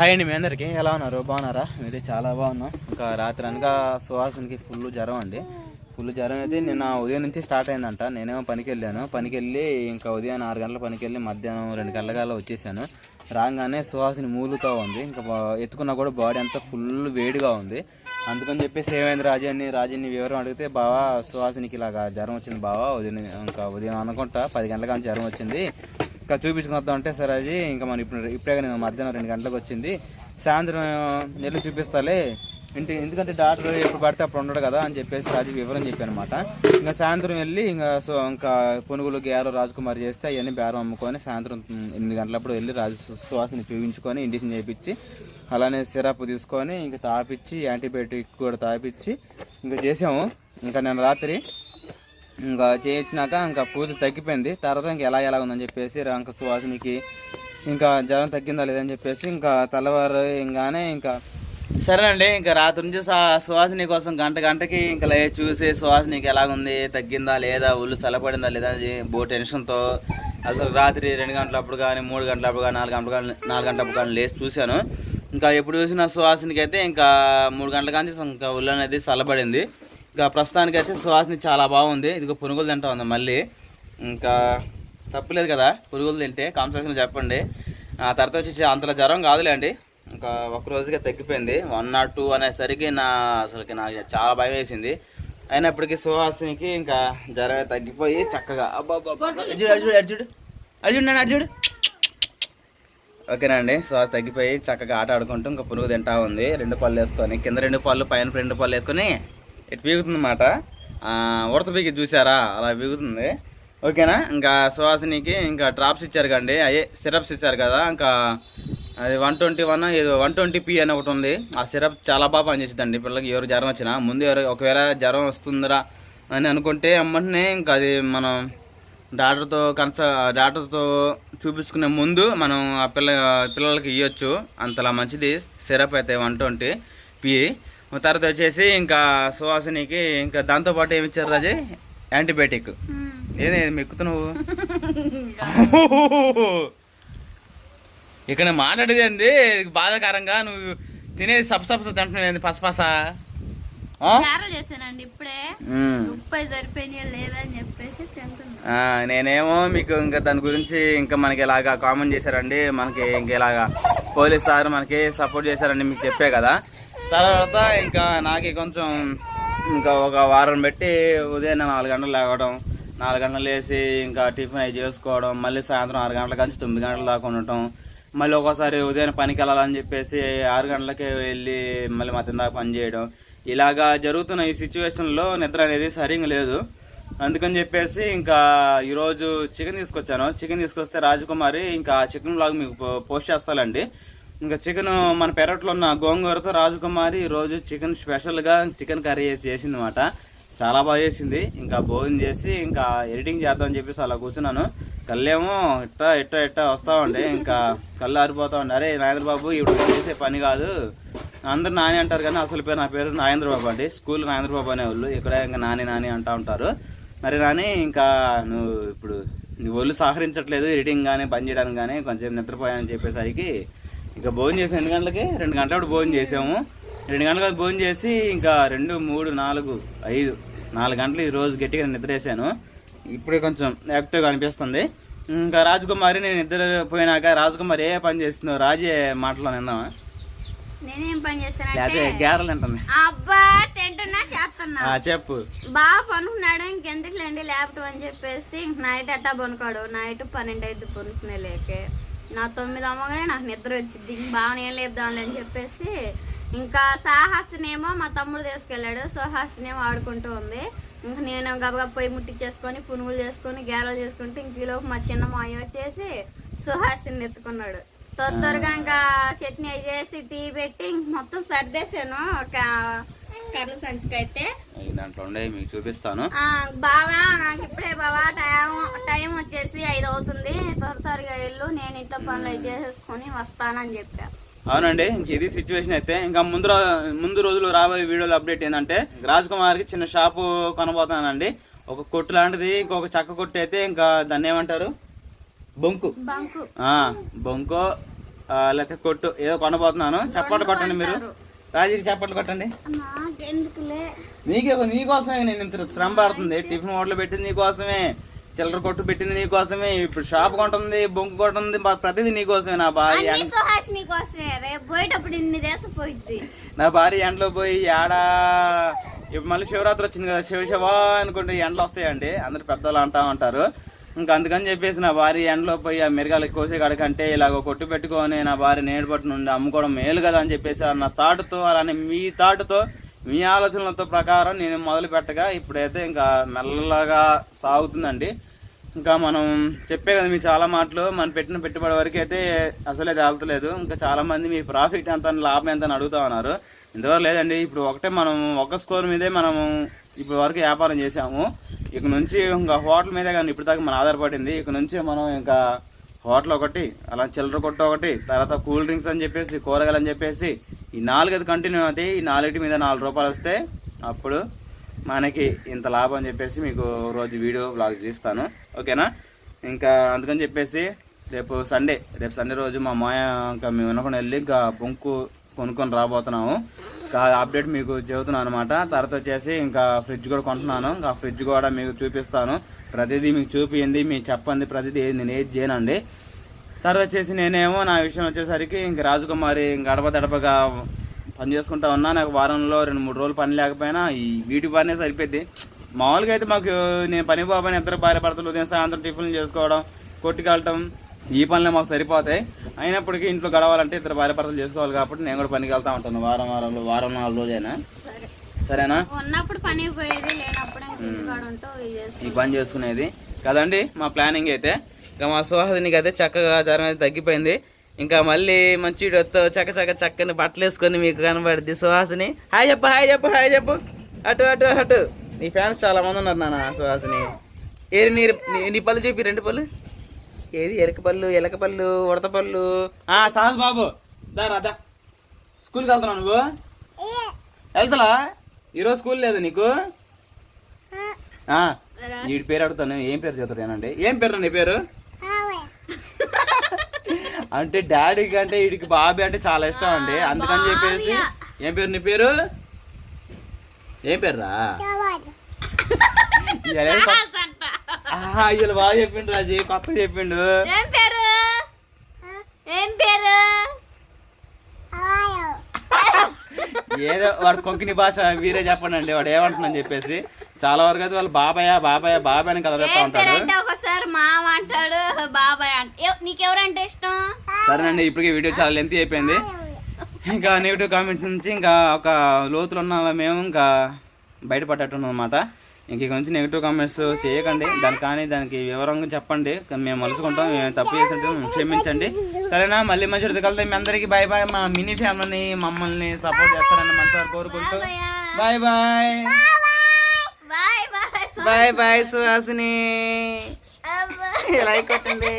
Hi అండి మీ అందరికి. ఎలా ఉన్నారు? బాగున్నారా? మీరైతే చాలా బాగున్నాం. ఇంకా రాత్రి అనగా సుహాసన్కి ఫుల్ జ్వరం అండి. ఫుల్ జ్వరం అయితే నిన్న ఉదయం నుంచి స్టార్ట్ అయిందంట. నేనేమో పనికి వెళ్ళాను పనికి వెళ్ళి ఇంకా ఉదయం ఆరు గంటల పనికి వెళ్ళి మధ్యాహ్నం రెండు గంటల కల్లా వచ్చేసాను. రాగానే సుహాసిని మూలుతూ ఉంది. ఇంకా ఎత్తుకున్నా కూడా బాడీ అంతా ఫుల్ వేడిగా ఉంది. అందుకని చెప్పేసి ఏమైంది రాజాని? రాజాని వివరం అడిగితే బావా సుహాసినికి ఇలాగా జ్వరం వచ్చింది బావా ఉదయం ఇంకా ఉదయం అనుకుంటా పది గంటల కానీ జ్వరం వచ్చింది. ఇక్కడ చూపించుకుందాం అంటే సరే అది ఇంకా మనం ఇప్పుడు ఇప్పుడే నేను మధ్యాహ్నం రెండు గంటలకు వచ్చింది. సాయంత్రం వెళ్ళి చూపిస్తాలే. ఇంటి ఎందుకంటే డాక్టర్ ఎప్పుడు పడితే అప్పుడు ఉండడు కదా అని చెప్పేసి రాజు వివరం చెప్పాను అనమాట ఇంకా సాయంత్రం వెళ్ళి ఇంకా సో ఇంకా పునుగులు గేరు రాజకుమారి చేస్తే అవన్నీ బేరం అమ్ముకొని సాయంత్రం ఎనిమిది గంటలప్పుడు వెళ్ళి రాజు సువాసని చూపించుకొని ఇండిషన్ చేయించి అలానే సిరప్ తీసుకొని ఇంకా తాపిచ్చి యాంటీబయాటిక్ కూడా తాపిచ్చి ఇంకా చేసాము. ఇంకా నేను రాత్రి ఇంకా చేయించినాక ఇంకా పూజ తగ్గిపోయింది. తర్వాత ఇంకా ఎలా ఎలా ఉందని చెప్పేసి ఇంకా సువాసినికి ఇంకా జ్వరం తగ్గిందా లేదని చెప్పేసి ఇంకా తెల్లవారు ఇంకానే ఇంకా సరేనండి ఇంకా రాత్రి నుంచి సువాసిని కోసం గంట గంటకి ఇంకా లే చూసి సువాసినికి ఎలాగుంది తగ్గిందా లేదా ఒళ్ళు చల్లపడిందా లేదా అని బో టెన్షన్తో అసలు రాత్రి రెండు గంటలప్పుడు కానీ మూడు గంటలప్పుడు కానీ నాలుగు గంటల కానీ నాలుగు గంటలప్పుడు కానీ లేచి చూశాను. ఇంకా ఎప్పుడు చూసిన సువాసినికి అయితే ఇంకా మూడు గంటల కానీ ఇంకా ఒళ్ళు అనేది చల్లబడింది. ఇంకా ప్రస్తుతానికి అయితే సువాసన చాలా బాగుంది. ఇదిగో పునుగులు తింటా ఉంది మళ్ళీ. ఇంకా తప్పలేదు కదా పునుగులు తింటే కాన్సెషన్ చెప్పండి. ఆ తర్వాత వచ్చి అంతలా జ్వరం కాదులేండి. ఇంకా ఒక రోజుగా తగ్గిపోయింది. వన్ నాట్ టూ అనేసరికి నా అసలుకి నాకు చాలా భయం వేసింది. అయినప్పటికీ సువాసనకి ఇంకా జ్వరం తగ్గిపోయి చక్కగా అర్జుడు అర్జుడు అర్జుడు అర్జుడు నేను అర్జుడు ఓకేనండి సో తగ్గిపోయి చక్కగా ఆట ఆడుకుంటూ ఇంకా పురుగు తింటా ఉంది. రెండు పళ్ళు వేసుకొని కింద రెండు పళ్ళు పైన రెండు పళ్ళు వేసుకొని ఇటు పీగుతుంది ఉడత పీకి చూసారా అలా పీగుతుంది ఓకేనా? ఇంకా సువాసినికి ఇంకా డ్రాప్స్ ఇచ్చారు కండి. అయ్యే సిరప్స్ ఇచ్చారు కదా. ఇంకా అది వన్ ట్వంటీ వన్ ఏదో వన్ ట్వంటీ పీ అని ఒకటి ఉంది. ఆ సిరప్ చాలా బాగా పనిచేసిందండి పిల్లలకి ఎవరు జ్వరం వచ్చినా. ముందు ఎవరు ఒకవేళ జ్వరం వస్తుందిరా అని అనుకుంటే అమ్మంటనే ఇంకా అది మనం డాక్టర్తో కన్స డాక్టర్తో చూపించుకునే ముందు మనం ఆ పిల్ల పిల్లలకి ఇవ్వచ్చు అంతలా మంచిది. సిరప్ అయితే వన్ ట్వంటీ పి. తర్వాత వచ్చేసి ఇంకా సువాసినికి ఇంకా దాంతోపాటు ఏమి ఇచ్చారు రాజే? యాంటీబయాటిక్. ఏదే మెక్కుతు నువ్వు? ఇక్కడ మాట్లాడేది ఏంది? బాధాకరంగా నువ్వు తినేది సబ్ సబ్స తింటున్నావు పసపస నేనేమో మీకు ఇంకా దాని గురించి ఇంకా మనకి ఇలాగా కామెంట్ చేశారండి. మనకి ఇంకా ఇలాగా పోలీస్ సార్ మనకి సపోర్ట్ చేశారండి మీకు చెప్పే కదా. తర్వాత ఇంకా నాకు కొంచెం ఇంకా ఒక వారం పెట్టి ఉదయం నాలుగు గంటలు లేవడం నాలుగు గంటలు లేచి ఇంకా టిఫిన్ అవి చేసుకోవడం మళ్ళీ సాయంత్రం ఆరు గంటల నుంచి తొమ్మిది గంటల దాకా ఉండటం మళ్ళీ ఒక్కోసారి ఉదయం పనికి వెళ్ళాలని చెప్పేసి ఆరు గంటలకే వెళ్ళి మళ్ళీ మధ్యాహ్నం దాకా పని చేయడం. ఇలాగా జరుగుతున్న ఈ సిచ్యువేషన్లో నిద్ర అనేది సరిగా లేదు. అందుకని చెప్పేసి ఇంకా ఈరోజు చికెన్ తీసుకొచ్చాను. చికెన్ తీసుకొస్తే రాజకుమారి ఇంకా చికెన్ బ్లాగ్ మీకు పోస్ట్ చేస్తానండి ఇంకా చికెన్ మన పెరట్లో ఉన్న గోంగూరతో రాజకుమారి ఈరోజు చికెన్ స్పెషల్గా చికెన్ కర్రీ చేసింది అనమాట చాలా బాగా చేసింది. ఇంకా భోజనం చేసి ఇంకా ఎడిటింగ్ చేద్దామని చెప్పేసి అలా కూర్చున్నాను. కళ్ళేమో ఇట్ట ఇట్ట ఇట్ట వస్తా ఉండే. ఇంకా కళ్ళు ఆరిపోతా ఉండే. అరే నాగేంద్ర బాబు ఇప్పుడు చేసే పని కాదు. అందరు నాని అంటారు కానీ అసలు పేరు నా పేరు నాగేంద్ర బాబు అండి. స్కూల్ నాగేంద్ర బాబు అనేవాళ్ళు. ఇక్కడ ఇంకా నాని నాని అంటూ ఉంటారు. మరి నాని ఇంకా నువ్వు ఇప్పుడు నీ ఒళ్ళు సహకరించట్లేదు ఎడిటింగ్ కానీ పని చేయడానికి కానీ కొంచెం నిద్రపోయానని చెప్పేసరికి ఇంకా భోజనం చేసాం ఎన్ని గంటలకి రెండు గంటలప్పుడు భోజనం చేసాము. రెండు గంటలకు భోజనం చేసి ఇంకా రెండు మూడు నాలుగు ఐదు నాలుగు గంటలు ఈ రోజు గట్టిగా నిద్రేసాను ఇప్పుడే కొంచెం యాక్టివ్గా అనిపిస్తుంది. ఇంకా రాజకుమారి నేను నిద్ర పోయినాక రాజకుమారి ఏ పని చేస్తుందో రాజే మాటలో నిందామా? నేనేం పని చేస్తానంటే తింటుంది. అబ్బా తింటున్నా చేస్తున్నా. ఆ, చెప్పు. బాగా పనుకున్నాడు ఇంకెందుకులేండి ల్యాప్టాప్ అని చెప్పేసి ఇంక నైట్ అట్టా పనుకోడు. నైట్ పన్నెండు ఐదు పనుకునే లేకే. నా తొమ్మిది అమ్మగానే నాకు నిద్ర వచ్చింది. ఇంక బాగా ఏం లేపుదాంలే అని చెప్పేసి ఇంకా సాహస్నేమో మా తమ్ముడు తీసుకెళ్ళాడు. సుహాస్నేమో ఆడుకుంటూ ఉంది. ఇంక నేను గబగబా పొయ్యి ముట్టించేసుకొని పునుగులు చేసుకొని గేలలు చేసుకుంటే ఇంక ఈలోపు మా చిన్న మాయ వచ్చేసి సుహాసిని ఎత్తుకున్నాడు. త్వర త్వరగా ఇంకా చట్నీ చేసి టీ పెట్టి ఇంక మొత్తం సర్దేశాను. ఒక కర్ల సంచికైతే. దాంట్లో ఉండే మీకు చూపిస్తాను. బావా నాకు ఇప్పుడే బావా టైం టైం వచ్చేసి ఐదు అవుతుంది. త్వర త్వరగా వెళ్ళు నేను ఇంట్లో పనులు చేసేసుకొని వస్తానని చెప్పా. అవునండి ఇంక ఇది సిచ్యువేషన్ అయితే. ఇంకా ముందు ముందు రోజులు రాబోయే వీడియోలో అప్డేట్ ఏంటంటే రాజ్ కుమార్కి చిన్న షాపు కొనబోతానండి ఒక కొట్టు లాంటిది ఇంకొక చక్క కొట్టు అయితే ఇంకా దాన్ని ఏమంటారు? బొంకు. బంకు. లేకపోతే కొట్టు ఏదో కొనబోతున్నాను. చప్పట్లు కొట్టండి మీరు. రాజీకి చప్పట్లు కొట్టండి. నీకే నీకోసమే నేను ఇంత శ్రమ పడుతుంది. టిఫిన్ హోటల్ పెట్టింది నీకోసమే. చిల్లర కొట్టు పెట్టింది నీకోసమే. ఇప్పుడు షాప్ కొంటుంది బొంకు కొంటుంది ప్రతిదీ నీకోసమే నా భార్య. నా భార్య ఎండలో పోయి ఏడా ఇప్పుడు మళ్ళీ శివరాత్రి వచ్చింది కదా శివ శివ అనుకుంటే ఎండలు వస్తాయండి. అందరు పెద్దలు అంటా ఉంటారు. ఇంకా అందుకని చెప్పేసి నా భార్య ఎండలో పోయి ఆ మిరగాలు కోసే కడకంటే ఇలాగ కొట్టు పెట్టుకొని నా భార్య నేడు పట్టు నుండి అమ్ముకోవడం మేలు కదా అని చెప్పేసి నా తాటుతో అలానే మీ తాటుతో మీ ఆలోచనలతో ప్రకారం నేను మొదలు పెట్టగా ఇప్పుడైతే ఇంకా మెల్లగా సాగుతుందండి. ఇంకా మనం చెప్పే కదా మీరు చాలా మాటలు మనం పెట్టిన పెట్టుబడి వరకు అయితే అసలే తేలతలేదు ఇంకా చాలామంది మీ ప్రాఫిట్ ఎంత లాభం ఎంత అని అడుగుతా ఉన్నారు. ఇంతవరకు లేదండి. ఇప్పుడు ఒకటే మనం ఒక స్కోర్ మీదే మనము ఇప్పుడు వరకు వ్యాపారం చేసాము ఇక నుంచి ఇంకా హోటల్ మీదే కానీ ఇప్పుడు దాకా మనం ఆధారపడింది ఇక నుంచి మనం ఇంకా హోటల్ ఒకటి అలా చిల్లర కొట్ట ఒకటి తర్వాత కూల్ డ్రింక్స్ అని చెప్పేసి కూరగాయలు అని చెప్పేసి ఈ నాలుగైదు కంటిన్యూ అవుతాయి ఈ నాలుగిటి మీద నాలుగు రూపాయలు వస్తే అప్పుడు మనకి ఇంత లాభం అని చెప్పేసి మీకు రోజు వీడియో బ్లాగ్ చేస్తాను. ఓకేనా? ఇంకా అందుకని చెప్పేసి రేపు సండే రేపు సండే రోజు మా మాయ ఇంకా మేము వినకుండా వెళ్ళి ఇంకా బొంకు కొనుక్కొని రాబోతున్నాము. అప్డేట్ మీకు చెబుతున్నాను అనమాట తర్వాత వచ్చేసి ఇంకా ఫ్రిడ్జ్ కూడా కొంటున్నాను. ఇంకా ఫ్రిడ్జ్ కూడా మీకు చూపిస్తాను. ప్రతిదీ మీకు చూపించింది మీకు చెప్పండి ప్రతిదీ నేను ఏది చేయనండి. తర్వాత వచ్చేసి నేనేమో నా విషయం వచ్చేసరికి ఇంక రాజకుమారి గడప దడపగా పని చేసుకుంటా ఉన్నా. నాకు వారంలో రెండు మూడు రోజులు పని లేకపోయినా ఈ వీటి పనే సరిపోద్ది. మామూలుగా అయితే మాకు నేను పని బాబాని ఇద్దరు భార్య భర్తలు ఉదయం సాయంత్రం టిఫిన్లు చేసుకోవడం కొట్టుకెళ్ళటం ఈ పనులే మాకు సరిపోతాయి. అయినప్పటికీ ఇంట్లో గడవాలంటే ఇద్దరు భార్య భర్తలు చేసుకోవాలి కాబట్టి నేను కూడా పనికి వెళ్తా ఉంటాను వారం వారంలో వారం నాలుగు రోజైనా. సరే. సరేనా? ఉన్నప్పుడు పని పోయేది లేనప్పుడు ఈ పని చేసుకునేది. కదండి మా ప్లానింగ్ అయితే. ఇంకా మా సుహాసినికి అయితే చక్కగా జ్వరం అయితే తగ్గిపోయింది. ఇంకా మళ్ళీ మంచి వీడియోతో చక్క చక్క చక్కని బట్టలు వేసుకొని మీకు కనబడింది సుహాసిని హాయ్ చెప్పు హాయ్ చెప్పు హాయ్ చెప్పు. అటు అటు అటు. నీ ఫ్యాన్స్ చాలా మంది ఉన్నారు నాన్న సుహాసిని నీ నీ- నీ పళ్ళు చూపి రెండు పళ్ళు. ఏది? ఎలక పళ్ళు ఎలక పళ్ళు ఉడత పళ్ళు ఆ సాహస్ బాబు. దా రాదా స్కూల్కి వెళ్తున్నావు నువ్వు? వెళ్తలా? ఈరోజు స్కూల్ లేదు నీకు? ఆ, వీడి పేరు అడుగుతాను. ఏం పేరు చదువుతానండి ఏం పేరు నీ పేరు? అంటే డాడీకి అంటే వీడికి బాబీ అంటే చాలా ఇష్టం అండి. అందుకని చెప్పేసి ఏం పేరు నీ పేరు? ఏం పేరురా ఇవాళ బాగా చెప్పిండు రాజీ కొత్త చెప్పిండు. ఏం పేరు? ఏం పేరు? ఏదో వాడు కొంకణి భాష వీరే చెప్పండి అండి వాడు ఏమంటున్నాను చెప్పేసి. చాలా వరకు అయితే వాళ్ళు బాబాయ్ బాబాయ్ బాబాయ్ అని ఉంటారు. అంటే ఒకసారి మామ అంటాడు బాబాయ్ అంట నీకెవరంటే ఇష్టం? సరేనండి ఇప్పటికే వీడియో చాలా లెంత్ అయిపోయింది. ఇంకా నెగిటివ్ కామెంట్స్ నుంచి ఇంకా ఒక లోతులు ఉన్న మేము ఇంకా బయటపడ్డట్టున్నాం అనమాట ఇంక నుంచి నెగిటివ్ కామెంట్స్ చేయకండి. దానికి కానీ దానికి వివరంగా చెప్పండి. మేము మలుచుకుంటాం మేము తప్పు చేసినట్టు క్షమించండి. సరేనా? మళ్ళీ మంచి కలుద్దాం. మీ అందరికీ బాయ్ బాయ్ మా మినీ ఫ్యామిలీని మమ్మల్ని సపోర్ట్ చేస్తారని మనసారి కోరుకుంటూ. Bye bye bye bye bye bye Suhasini. Like కొట్టండి.